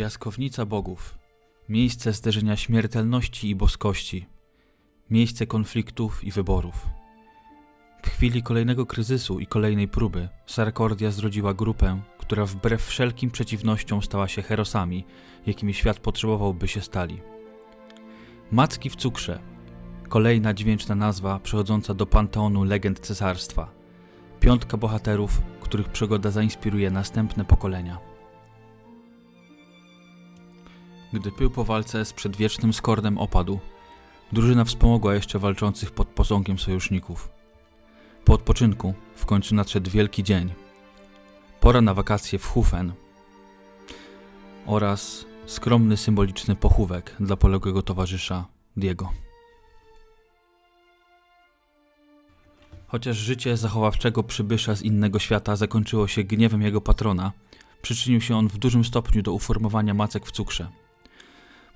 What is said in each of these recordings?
Piaskownica bogów. Miejsce zderzenia śmiertelności i boskości. Miejsce konfliktów i wyborów. W chwili kolejnego kryzysu i kolejnej próby Sarkordia zrodziła grupę, która wbrew wszelkim przeciwnościom stała się herosami, jakimi świat potrzebował, by się stali. Macki w cukrze. Kolejna dźwięczna nazwa przechodząca do panteonu legend cesarstwa. Piątka bohaterów, których przygoda zainspiruje następne pokolenia. Gdy pył po walce z przedwiecznym skordem opadł, drużyna wspomogła jeszcze walczących pod posągiem sojuszników. Po odpoczynku w końcu nadszedł wielki dzień. Pora na wakacje w Hufen oraz skromny symboliczny pochówek dla poległego towarzysza Diego. Chociaż życie zachowawczego przybysza z innego świata zakończyło się gniewem jego patrona, przyczynił się on w dużym stopniu do uformowania macek w cukrze.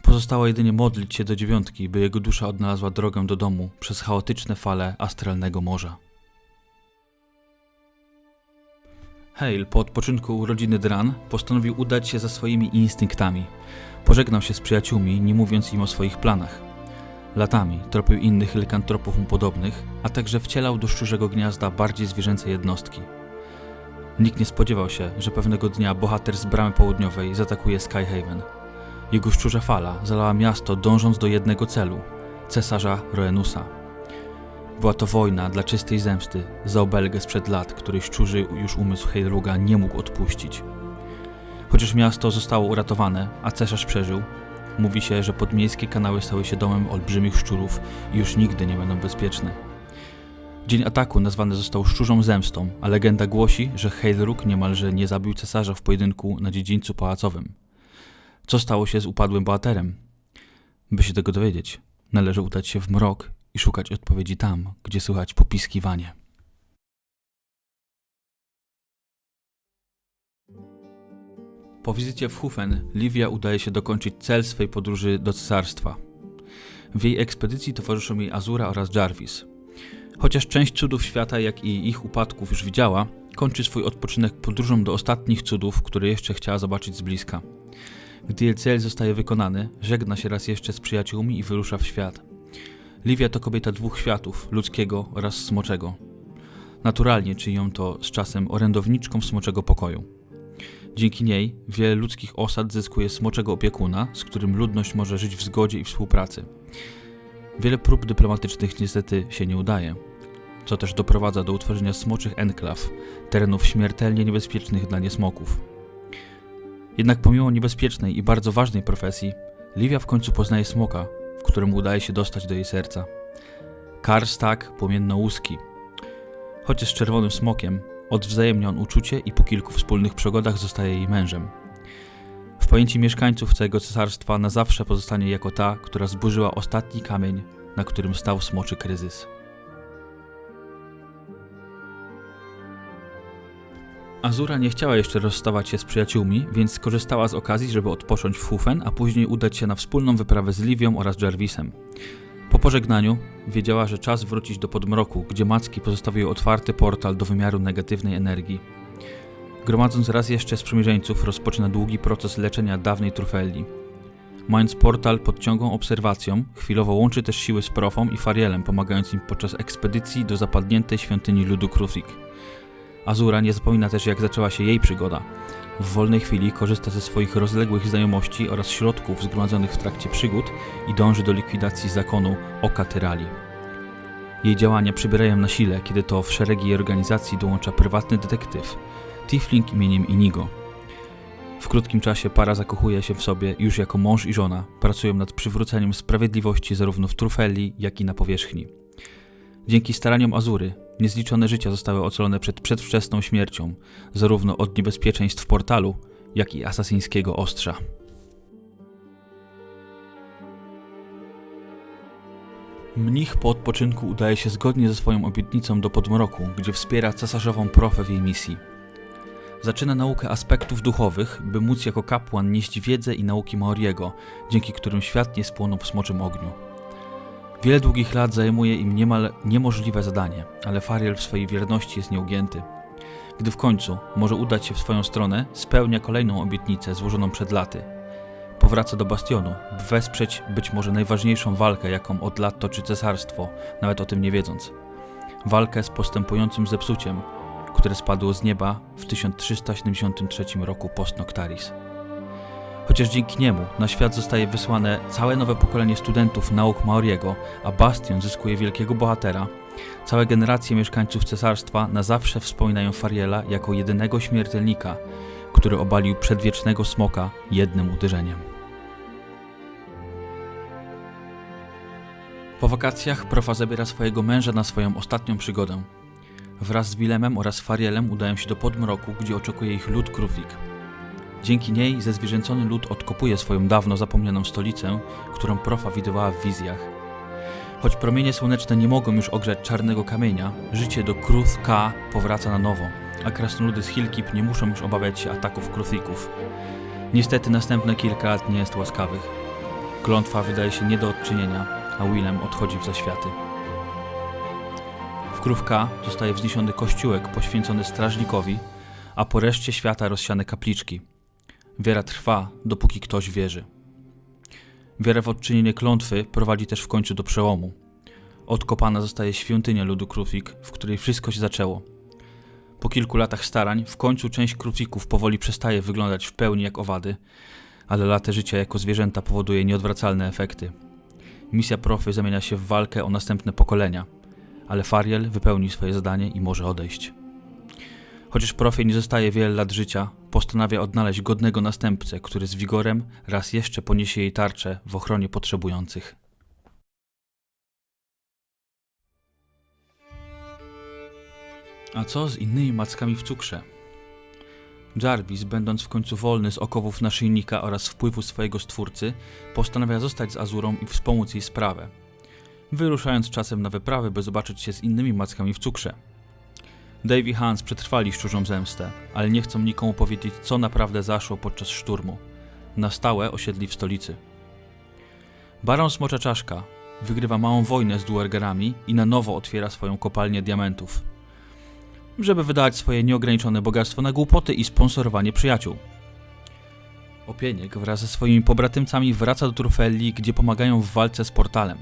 Pozostało jedynie modlić się do dziewiątki, by jego dusza odnalazła drogę do domu przez chaotyczne fale astralnego morza. Hale po odpoczynku u rodziny Dran postanowił udać się za swoimi instynktami. Pożegnał się z przyjaciółmi, nie mówiąc im o swoich planach. Latami tropił innych lekantropów mu podobnych, a także wcielał do szczurzego gniazda bardziej zwierzęce jednostki. Nikt nie spodziewał się, że pewnego dnia bohater z bramy południowej zaatakuje Skyhaven. Jego szczurza fala zalała miasto dążąc do jednego celu cesarza Roenusa. Była to wojna dla czystej zemsty za obelgę sprzed lat, której szczurzy już umysł Heilruga nie mógł odpuścić. Chociaż miasto zostało uratowane, a cesarz przeżył, mówi się, że podmiejskie kanały stały się domem olbrzymich szczurów i już nigdy nie będą bezpieczne. Dzień ataku nazwany został Szczurzą Zemstą, a legenda głosi, że Heilrug niemalże nie zabił cesarza w pojedynku na dziedzińcu pałacowym. Co stało się z upadłym bohaterem? By się tego dowiedzieć, należy udać się w mrok i szukać odpowiedzi tam, gdzie słychać popiskiwanie. Po wizycie w Hufen, Livia udaje się dokończyć cel swej podróży do cesarstwa. W jej ekspedycji towarzyszą jej Azura oraz Jarvis. Chociaż część cudów świata, jak i ich upadków już widziała, kończy swój odpoczynek podróżą do ostatnich cudów, które jeszcze chciała zobaczyć z bliska. Gdy jej cel zostaje wykonany, żegna się raz jeszcze z przyjaciółmi i wyrusza w świat. Livia to kobieta dwóch światów, ludzkiego oraz smoczego. Naturalnie czyni ją to z czasem orędowniczką smoczego pokoju. Dzięki niej wiele ludzkich osad zyskuje smoczego opiekuna, z którym ludność może żyć w zgodzie i współpracy. Wiele prób dyplomatycznych niestety się nie udaje, co też doprowadza do utworzenia smoczych enklaw, terenów śmiertelnie niebezpiecznych dla niesmoków. Jednak pomimo niebezpiecznej i bardzo ważnej profesji, Livia w końcu poznaje smoka, w którym udaje się dostać do jej serca. Karstak płomienno-łuski. Chociaż z czerwonym smokiem, odwzajemnia on uczucie i po kilku wspólnych przygodach zostaje jej mężem. W pojęciu mieszkańców całego cesarstwa na zawsze pozostanie jako ta, która zburzyła ostatni kamień, na którym stał smoczy kryzys. Azura nie chciała jeszcze rozstawać się z przyjaciółmi, więc skorzystała z okazji, żeby odpocząć w Hufen, a później udać się na wspólną wyprawę z Livią oraz Jarvisem. Po pożegnaniu wiedziała, że czas wrócić do podmroku, gdzie Macki pozostawiły otwarty portal do wymiaru negatywnej energii. Gromadząc raz jeszcze sprzymierzeńców, rozpoczyna długi proces leczenia dawnej Trufelli. Mając portal pod ciągłą obserwacją, chwilowo łączy też siły z Profą i Farielem, pomagając im podczas ekspedycji do zapadniętej świątyni ludu Krufik. Azura nie zapomina też jak zaczęła się jej przygoda. W wolnej chwili korzysta ze swoich rozległych znajomości oraz środków zgromadzonych w trakcie przygód i dąży do likwidacji zakonu Oka Tyrali. Jej działania przybierają na sile, kiedy to w szeregi jej organizacji dołącza prywatny detektyw, Tifling imieniem Inigo. W krótkim czasie para zakochuje się w sobie już jako mąż i żona, pracują nad przywróceniem sprawiedliwości zarówno w Trufelli, jak i na powierzchni. Dzięki staraniom Azury, niezliczone życia zostały ocalone przed przedwczesną śmiercią, zarówno od niebezpieczeństw portalu, jak i asasyńskiego ostrza. Mnich po odpoczynku udaje się zgodnie ze swoją obietnicą do Podmroku, gdzie wspiera cesarzową profę w jej misji. Zaczyna naukę aspektów duchowych, by móc jako kapłan nieść wiedzę i nauki Maoriego, dzięki którym świat nie spłonął w smoczym ogniu. Wiele długich lat zajmuje im niemal niemożliwe zadanie, ale Fariel w swojej wierności jest nieugięty. Gdy w końcu może udać się w swoją stronę, spełnia kolejną obietnicę złożoną przed laty. powraca do bastionu, by wesprzeć być może najważniejszą walkę, jaką od lat toczy cesarstwo, nawet o tym nie wiedząc. Walkę z postępującym zepsuciem, które spadło z nieba w 1373 roku post Noctaris. Chociaż dzięki niemu na świat zostaje wysłane całe nowe pokolenie studentów nauk Maoriego, a Bastion zyskuje wielkiego bohatera, całe generacje mieszkańców cesarstwa na zawsze wspominają Fariela jako jedynego śmiertelnika, który obalił przedwiecznego smoka jednym uderzeniem. Po wakacjach Profa zabiera swojego męża na swoją ostatnią przygodę. Wraz z Wilemem oraz Farielem udają się do Podmroku, gdzie oczekuje ich lud Krówik. Dzięki niej zezwierzęcony lud odkopuje swoją dawno zapomnianą stolicę, którą Profa widywała w wizjach. Choć promienie słoneczne nie mogą już ogrzać czarnego kamienia, życie do Kruth K powraca na nowo, a krasnoludy z Hillkeep nie muszą już obawiać się ataków Kruthików. Niestety następne kilka lat nie jest łaskawych. Klątwa wydaje się nie do odczynienia, a Willem odchodzi w zaświaty. W Krówka zostaje wzniesiony kościółek poświęcony strażnikowi, a po reszcie świata rozsiane kapliczki. Wiara trwa, dopóki ktoś wierzy. Wiara w odczynienie klątwy prowadzi też w końcu do przełomu. Odkopana zostaje świątynia ludu Krufik, w której wszystko się zaczęło. Po kilku latach starań, w końcu część Krufików powoli przestaje wyglądać w pełni jak owady, ale lata życia jako zwierzęta powoduje nieodwracalne efekty. Misja profy zamienia się w walkę o następne pokolenia, ale Fariel wypełni swoje zadanie i może odejść. Chociaż profie nie zostaje wiele lat życia, postanawia odnaleźć godnego następcę, który z wigorem raz jeszcze poniesie jej tarczę w ochronie potrzebujących. A co z innymi mackami w cukrze? Jarvis, będąc w końcu wolny z okowów naszyjnika oraz wpływu swojego stwórcy, postanawia zostać z Azurą i wspomóc jej sprawę. Wyruszając czasem na wyprawy, by zobaczyć się z innymi mackami w cukrze. Dave i Hans przetrwali szczurzą zemstę, ale nie chcą nikomu powiedzieć, co naprawdę zaszło podczas szturmu. Na stałe osiedli w stolicy. Baron Smocza Czaszka wygrywa małą wojnę z duergerami i na nowo otwiera swoją kopalnię diamentów, żeby wydać swoje nieograniczone bogactwo na głupoty i sponsorowanie przyjaciół. Opieniek wraz ze swoimi pobratymcami wraca do Trufelli, gdzie pomagają w walce z portalem.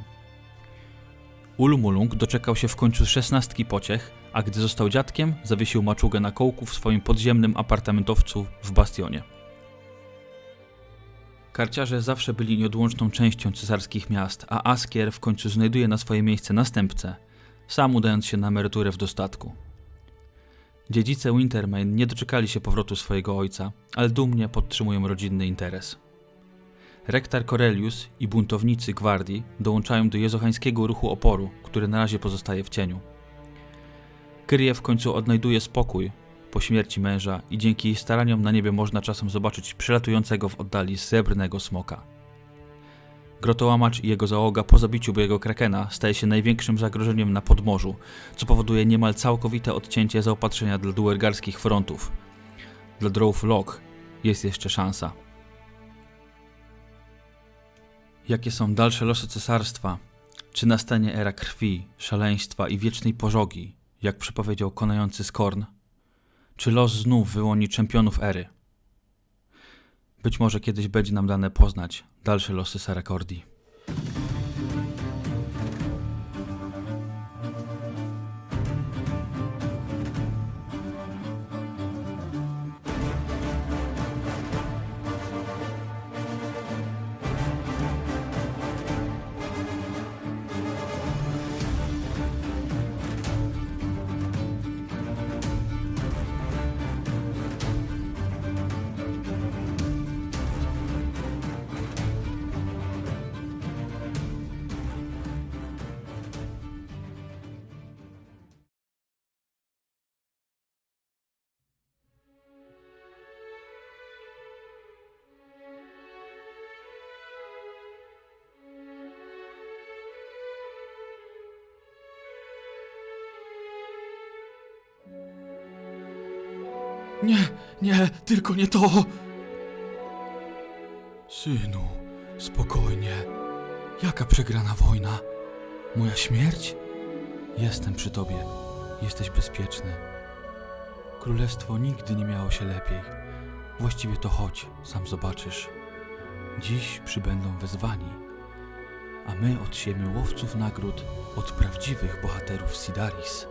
Ulmulung doczekał się w końcu szesnastki pociech, a gdy został dziadkiem, zawiesił maczugę na kołku w swoim podziemnym apartamentowcu w Bastionie. Karciarze zawsze byli nieodłączną częścią cesarskich miast, a Askier w końcu znajduje na swoje miejsce następcę, sam udając się na emeryturę w dostatku. Dziedzice Wintermain nie doczekali się powrotu swojego ojca, ale dumnie podtrzymują rodzinny interes. Rektar Corelius i buntownicy gwardii dołączają do jezochańskiego ruchu oporu, który na razie pozostaje w cieniu. Kyrie w końcu odnajduje spokój po śmierci męża i dzięki jej staraniom na niebie można czasem zobaczyć przelatującego w oddali srebrnego smoka. Grotołamacz i jego załoga po zabiciu byłego krakena staje się największym zagrożeniem na podmorzu, co powoduje niemal całkowite odcięcie zaopatrzenia dla duergarskich frontów. Dla Lock jest jeszcze szansa. Jakie są dalsze losy cesarstwa? Czy nastanie era krwi, szaleństwa i wiecznej pożogi, jak przepowiedział konający Skorn? Czy los znów wyłoni czempionów ery? Być może kiedyś będzie nam dane poznać dalsze losy Sarakordi. Nie, nie, tylko nie to! Synu, spokojnie. Jaka przegrana wojna? Moja śmierć? Jestem przy tobie. Jesteś bezpieczny. Królestwo nigdy nie miało się lepiej. Właściwie to chodź, sam zobaczysz. Dziś przybędą wezwani, a my odsiemy łowców nagród od prawdziwych bohaterów Sidaris.